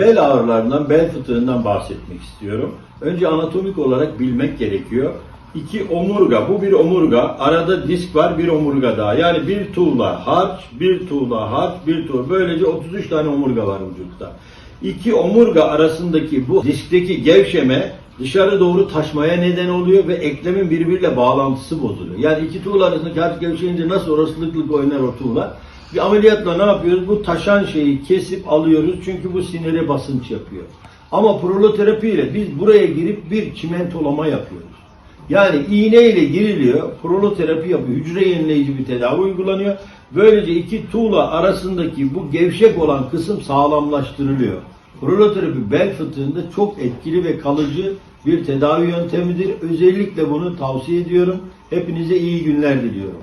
bel ağrılarından, bel fıtığından bahsetmek istiyorum. Önce anatomik olarak bilmek gerekiyor. İki omurga, bu bir omurga. Arada disk var, bir omurga daha. Yani bir tuğla harç, bir tuğla harç, bir tuğla. Böylece 33 tane omurga var vücutta. İki omurga arasındaki bu diskteki gevşeme dışarı doğru taşmaya neden oluyor ve eklemin birbiriyle bağlantısı bozuluyor. Yani iki tuğla arasındaki harç gevşeyince nasıl orasılıklık oynar o tuğla? Bir ameliyatla ne yapıyoruz? Bu taşan şeyi kesip alıyoruz çünkü bu sinire basınç yapıyor. Ama proloterapi ile biz buraya girip bir çimentolama yapıyoruz. Yani iğne ile giriliyor, proloterapi yapıyor, hücre yenileyici bir tedavi uygulanıyor. Böylece iki tuğla arasındaki bu gevşek olan kısım sağlamlaştırılıyor. Proloterapi bel fıtığında çok etkili ve kalıcı bir tedavi yöntemidir. Özellikle bunu tavsiye ediyorum. Hepinize iyi günler diliyorum.